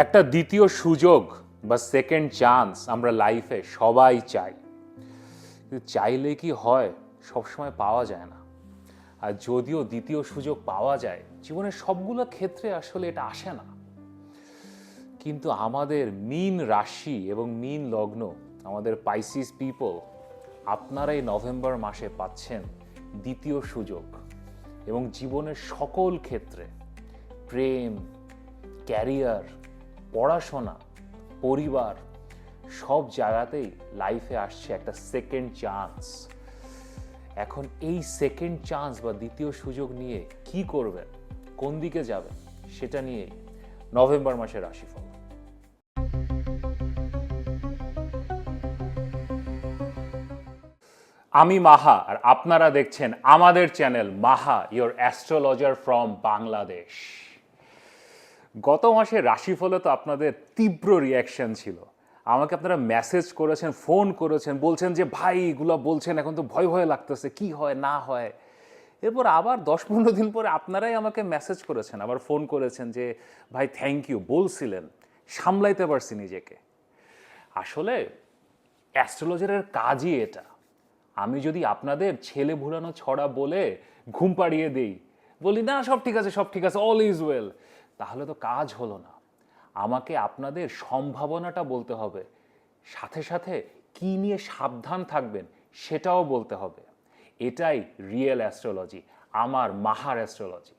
একটা দ্বিতীয় সুযোগ বা সেকেন্ড চান্স আমরা লাইফে সবাই চাই। চাইলে কি হয়? সবসময় পাওয়া যায় না। আর যদিও দ্বিতীয় সুযোগ পাওয়া যায়, জীবনের সবগুলো ক্ষেত্রে আসলে এটা আসে না। কিন্তু আমাদের মিন রাশি এবং মিন লগ্ন, আমাদের পাইসিস পিপল আপনারা এই নভেম্বর মাসে পাচ্ছেন দ্বিতীয় সুযোগ। এবং জীবনের সকল ক্ষেত্রে, প্রেম ক্যারিয়ার পড়াশোনা, পরিবার, সব জায়গাতেই লাইফে আসছে একটা সেকেন্ড চান্স এখন এই সেকেন্ড চান্স বা দ্বিতীয় সুযোগ নিয়ে কি করবেন, কোন দিকে যাবেন, সেটা নিয়ে নভেম্বর মাসের রাশিফল। আমি মাহা, আর আপনারা দেখছেন আমাদের channel Maha your astrologer from Bangladesh গত মাসে রাশিফলে তো আপনাদের তীব্র রিয়াকশন ছিল। আমাকে আপনারা মেসেজ করেছেন ফোন করেছেন, বলছেন যে, ভাই, এগুলো বলছেন, এখন তো ভয় ভয় লাগতেছে, কি হয়, না হয়? এরপর আবার দশ পনেরো দিন পরে আপনারাই আমাকে মেসেজ করেছেন, আবার ফোন করেছেন যে, ভাই থ্যাংক ইউ বলছিলেন, সামলাইতে পারছি নিজেকে। আসলে অ্যাস্ট্রোলজারের কাজই এটা। আমি যদি আপনাদের ছেলে ভুলানো ছড়া বলে ঘুম পাড়িয়ে দিই, বলি, না, সব ঠিক আছে, সব ঠিক আছে অল ইজ ওয়েল তাহলে তো কাজ হলো না। আমাকে আপনাদের সম্ভাবনাটা বলতে হবে। সাথে সাথে কি নিয়ে সাবধান থাকবেন সেটাও বলতে হবে। এটাই রিয়েল অ্যাস্ট্রোলজি আমার মাহার অ্যাস্ট্রোলজি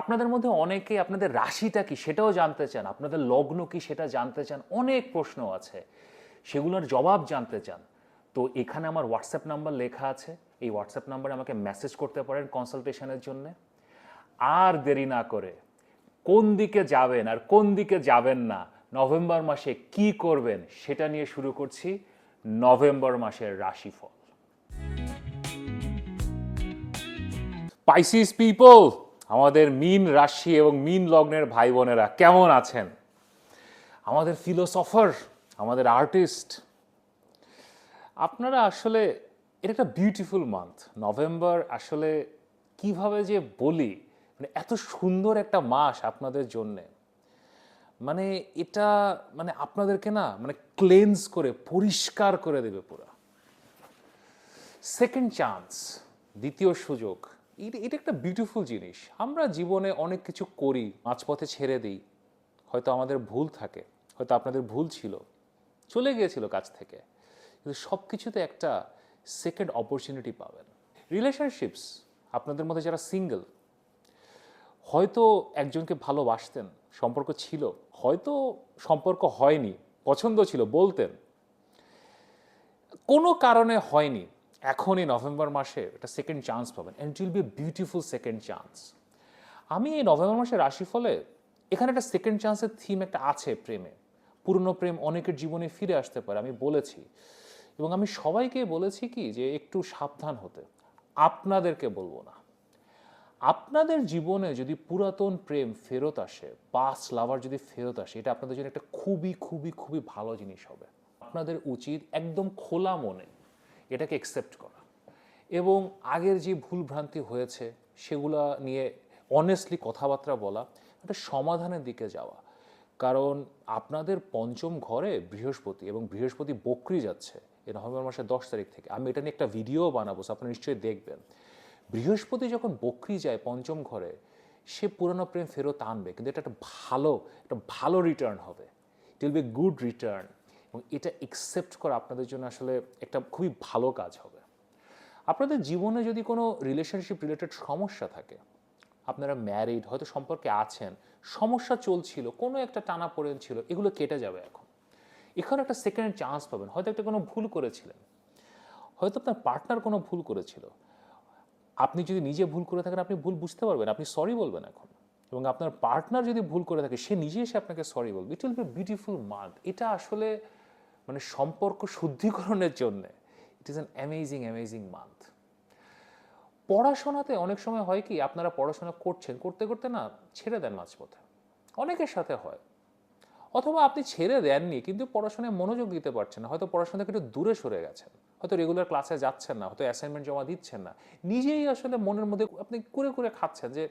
আপনাদের মধ্যে অনেকে আপনাদের রাশিটা কি সেটাও জানতে চান, আপনাদের লগ্ন কি সেটা জানতে চান, অনেক প্রশ্ন আছে। সেগুলোর জবাব জানতে চান। তো এখানে আমার হোয়াটসঅ্যাপ নাম্বার লেখা আছে। এই হোয়াটসঅ্যাপ নাম্বারে আমাকে মেসেজ করতে পারেন কনসালটেশনের জন্য। আর দেরি না করে কোন দিকে যাবেন আর কোন দিকে যাবেন না, নভেম্বর মাসে কি করবেন সেটা নিয়ে শুরু করছি নভেম্বর মাসের রাশিফল। পাইসিস পিপল আমাদের মিন রাশি এবং মিন লগ্নের ভাই বোনেরা কেমন আছেন? আমাদের ফিলোসফার আমাদের আর্টিস্ট আপনারা আসলে এটা একটা বিউটিফুল মান্থ নভেম্বর আসলে কীভাবে যে বলি মানে এত সুন্দর একটা মাস আপনাদের জন্যে। মানে এটা মানে আপনাদেরকে না মানে ক্লেন্স করে, পরিষ্কার করে দেবে পুরো। সেকেন্ড চান্স দ্বিতীয় সুযোগ, এটা একটা বিউটিফুল জিনিস। আমরা জীবনে অনেক কিছু করি, মাঝপথে ছেড়ে দিই। হয়তো আমাদের ভুল থাকে, হয়তো আপনাদের ভুল ছিল, চলে গিয়েছিল কাছ থেকে। কিন্তু সব কিছুতে একটা সেকেন্ড অপরচুনিটি পাবেন। রিলেশনশিপস আপনাদের মধ্যে যারা সিঙ্গেল হয়তো একজনকে ভালোবাসতেন, সম্পর্ক ছিল, হয়তো সম্পর্ক হয়নি, পছন্দ ছিল, বলতেন। কোনো কারণে হয়নি। এখনই নভেম্বর মাসে একটা সেকেন্ড চান্স পাবেন and will be beautiful second chance আমি এই নভেম্বর মাসের রাশিফলে এখানে একটা সেকেন্ড চান্সের থিম একটা আছে প্রেমে। পুরনো প্রেম অনেকের জীবনে ফিরে আসতে পারে, আমি বলেছি। এবং আমি সবাইকে বলেছি কি যে একটু সাবধান হতে। আপনাদেরকে বলব না। আপনাদের জীবনে যদি পুরাতন প্রেম ফেরত আসে পাস লাভার যদি ফেরত আসে, এটা আপনাদের জন্য একটা খুবই খুবই খুবই ভালো জিনিস হবে। আপনাদের উচিত একদম খোলা মনে এটাকে একসেপ্ট করা। এবং আগের যে ভুল ভ্রান্তি হয়েছে, সেগুলা নিয়ে অনেস্টলি কথাবার্তা বলা, একটা সমাধানের দিকে যাওয়া। কারণ আপনাদের পঞ্চম ঘরে বৃহস্পতি এবং বৃহস্পতি বকরি যাচ্ছে এই নভেম্বর মাসের দশ তারিখ থেকে। আমি এটা নিয়ে একটা ভিডিও বানাবো আপনারা নিশ্চয়ই দেখবেন। বৃহস্পতি যখন বকরি যায় পঞ্চম ঘরে, সে পুরনো প্রেম ফেরত আনবে, কিন্তু এটা একটা ভালো একটা ভালো রিটার্ন হবে। It will be good return এবং এটা একসেপ্ট করা আপনাদের জন্য আসলে একটা খুবই ভালো কাজ হবে। আপনাদের জীবনে যদি কোনো রিলেশনশিপ রিলেটেড সমস্যা থাকে, আপনারা ম্যারিড হয়তো সম্পর্কে আছেন, সমস্যা চলছিল, কোনো একটা টানা পড়েন ছিল, এগুলো কেটে যাবে এখন। এখানে একটা সেকেন্ড চান্স পাবেন। হয়তো একটা কোনো ভুল করেছিলেন। হয়তো আপনার পার্টনার কোনো ভুল করেছিল। আপনি যদি নিজে ভুল করে থাকেন, আপনি ভুল বুঝতে পারবেন। আপনি সরি বলবেন এখন। এবং আপনার পার্টনার যদি ভুল করে থাকে, সে নিজে এসে আপনাকে সরি বলবে। It will be beautiful month এটা আসলে মানে সম্পর্ক শুদ্ধিকরণের জন্য it is an amazing amazing month পড়াশোনাতে অনেক সময় হয় কি, আপনারা পড়াশোনা করছেন, করতে করতে না ছেড়ে দেন মাঝপথে। অনেকের সাথে হয়। অথবা আপনি ছেড়ে দেননি, কিন্তু পড়াশোনায় মনোযোগ দিতে পারছেন না। হয়তো পড়াশোনা থেকে একটু দূরে সরে গেছেন। হয়তো রেগুলার ক্লাসে যাচ্ছেন না, হয়তো অ্যাসাইনমেন্ট জমা দিচ্ছেন না। নিজেই আসলে মনের মধ্যে আপনি করে করে খাচ্ছেন যে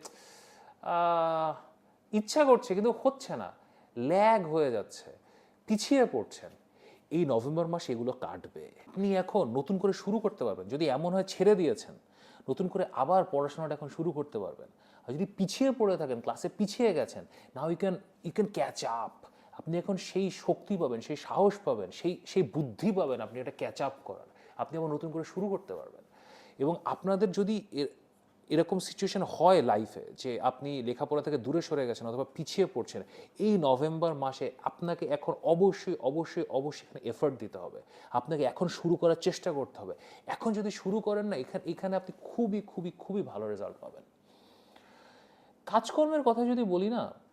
ইচ্ছা করছে কিন্তু হচ্ছে না। ল্যাগ হয়ে যাচ্ছে, পিছিয়ে পড়ছেন। এই নভেম্বর মাসে এগুলো কাটবে। আপনি এখন নতুন করে শুরু করতে পারবেন। যদি এমন হয় ছেড়ে দিয়েছেন, নতুন করে আবার পড়াশোনাটা এখন শুরু করতে পারবেন। আর যদি পিছিয়ে পড়ে থাকেন ক্লাসে পিছিয়ে গেছেন now you can you can catch up আপনি এখন সেই শক্তি পাবেন, সেই সাহস পাবেন, সেই সেই বুদ্ধি পাবেন আপনি এটা ক্যাচ আপ করার। আপনি আবার নতুন করে শুরু করতে পারবেন। এবং আপনাদের যদি এর- এরকম সিচুয়েশন হয় লাইফে যে আপনি লেখাপড়া থেকে দূরে সরে গেছেন অথবা পিছিয়ে পড়ছেন, এই নভেম্বর মাসে আপনাকে এখন অবশ্যই অবশ্যই অবশ্যই এখানে এফর্ট দিতে হবে। আপনাকে এখন শুরু করার চেষ্টা করতে হবে। এখন যদি শুরু করেন না, এখানে এখানে আপনি খুবই খুবই খুবই ভালো রেজাল্ট পাবেন। কাজকর্মের কথা যদি বলি না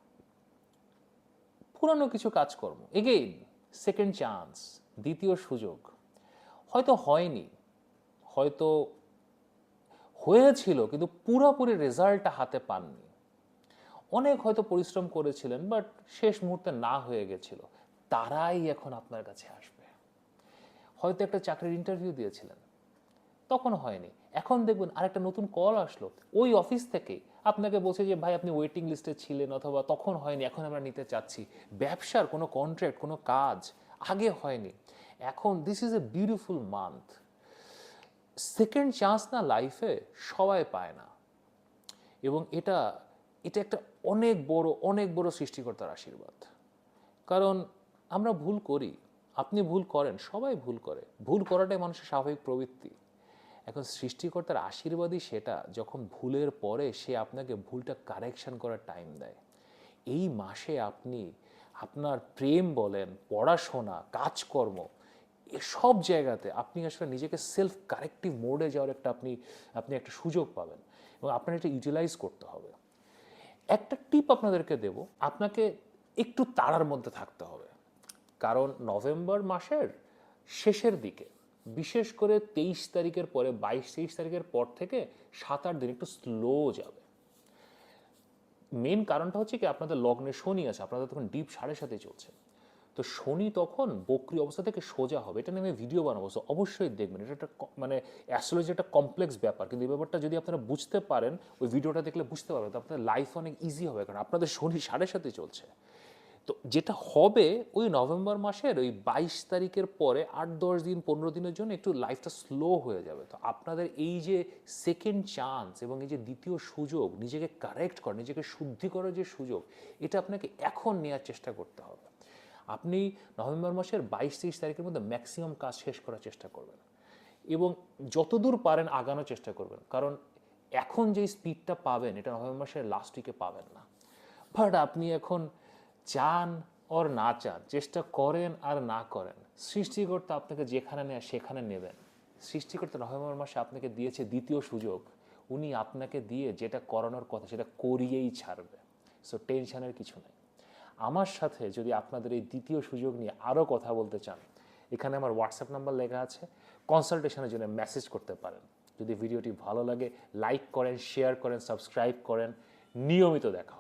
পুরানো কিছু কাজকর্ম। এগেইন সেকেন্ড চান্স দ্বিতীয় সুযোগ। হয়তো হয়নি, হয়তো হয়েছিল, কিন্তু পুরোপুরি রেজাল্টটা হাতে পাননি। অনেক হয়তো পরিশ্রম করেছিলেন বাট শেষ মুহূর্তে না হয়ে গেছিল। তারাই এখন আপনার কাছে আসবে। হয়তো একটা চাকরির ইন্টারভিউ দিয়েছিলেন। তখন হয়নি। এখন দেখবেন আরেকটা নতুন কল আসলো। ওই অফিস থেকেই আপনাকে বলছে যে, ভাই, আপনি ওয়েটিং লিস্টে ছিলেন অথবা তখন হয়নি, এখন আমরা নিতে চাচ্ছি। ব্যবসার কোনো কন্ট্রাক্ট কোনো কাজ আগে হয়নি। এখন this is a beautiful month second chance না লাইফে সবাই পায় না। এবং এটা এটা একটা অনেক বড় অনেক বড় সৃষ্টিকর্তার আশীর্বাদ। কারণ আমরা ভুল করি। আপনি ভুল করেন, সবাই ভুল করে। ভুল করাটাই মানুষের স্বাভাবিক প্রবৃত্তি। এখন সৃষ্টিকর্তার আশীর্বাদই সেটা যখন ভুলের পরে সে আপনাকে ভুলটা কারেকশান করার টাইম দেয়। এই মাসে আপনি আপনার প্রেম বলেন, পড়াশোনা, কাজকর্ম সব জায়গাতে আপনি আসলে নিজেকে সেলফ কারেক্টিভ মোডে যাওয়ার একটা আপনি আপনি একটা সুযোগ পাবেন এবং আপনার এটা ইউটিলাইজ করতে হবে। একটা টিপ আপনাদেরকে দেব, আপনাকে একটু তাড়ার মধ্যে থাকতে হবে। কারণ নভেম্বর মাসের শেষের দিকে বিশেষ করে তেইশ তারিখের পরে, বাইশ, তেইশ তারিখের পর থেকে সাত, আট দিন একটু স্লো যাবে। মেন কারণটা হচ্ছে কি, আপনাদের লগ্নে শনি আছে, আপনাদের তখন ডিপ সাড়ে সাথে চলছে। তো শনি তখন বক্রি অবস্থা থেকে সোজা হবে, এটা নিয়ে আমি ভিডিও বানাবো অবশ্যই দেখবেন, এটা একটা মানে অ্যাস্ট্রোলজি একটা কমপ্লেক্স ব্যাপার, কিন্তু এই ব্যাপারটা যদি আপনারা বুঝতে পারেন, ওই ভিডিওটা দেখলে বুঝতে পারবেন, তো আপনাদের লাইফ অনেক ইজি হবে, কারণ আপনাদের শনি সাড়ে সাথে চলছে। তো যেটা হবে ওই নভেম্বর মাসের ওই বাইশ তারিখের পরে আট, দশ দিন, পনেরো দিনের জন্য একটু লাইফটা স্লো হয়ে যাবে। তো আপনাদের এই যে সেকেন্ড চান্স এবং এই যে দ্বিতীয় সুযোগ, নিজেকে কারেক্ট করার নিজেকে শুদ্ধি করার যে সুযোগ, এটা আপনাকে এখন নেওয়ার চেষ্টা করতে হবে। আপনি নভেম্বর মাসের বাইশ, তেইশ তারিখের মধ্যে ম্যাক্সিমাম কাজ শেষ করার চেষ্টা করবেন এবং যতদূর পারেন আগানোর চেষ্টা করবেন। কারণ এখন যে স্পিডটা পাবেন, এটা নভেম্বর মাসের লাস্ট উইকে পাবেন না। বাট আপনি এখন চান ওর না চান, চেষ্টা করেন আর না করেন, সৃষ্টিকর্তা আপনাকে যেখানে নেয় সেখানে নেবেন। সৃষ্টিকর্তা নভেম্বর মাসে আপনাকে দিয়েছে দ্বিতীয় সুযোগ। উনি আপনাকে দিয়ে যেটা করানোর কথা সেটা করিয়েই ছাড়বে। সো টেনশনের কিছু নেই। আমার সাথে যদি আপনাদের এই দ্বিতীয় সুযোগ নিয়ে আরও কথা বলতে চান, এখানে আমার হোয়াটসঅ্যাপ নাম্বার লেখা আছে। কনসালটেশনের জন্য মেসেজ করতে পারেন। যদি ভিডিওটি ভালো লাগে লাইক করেন শেয়ার করেন সাবস্ক্রাইব করেন। নিয়মিত দেখা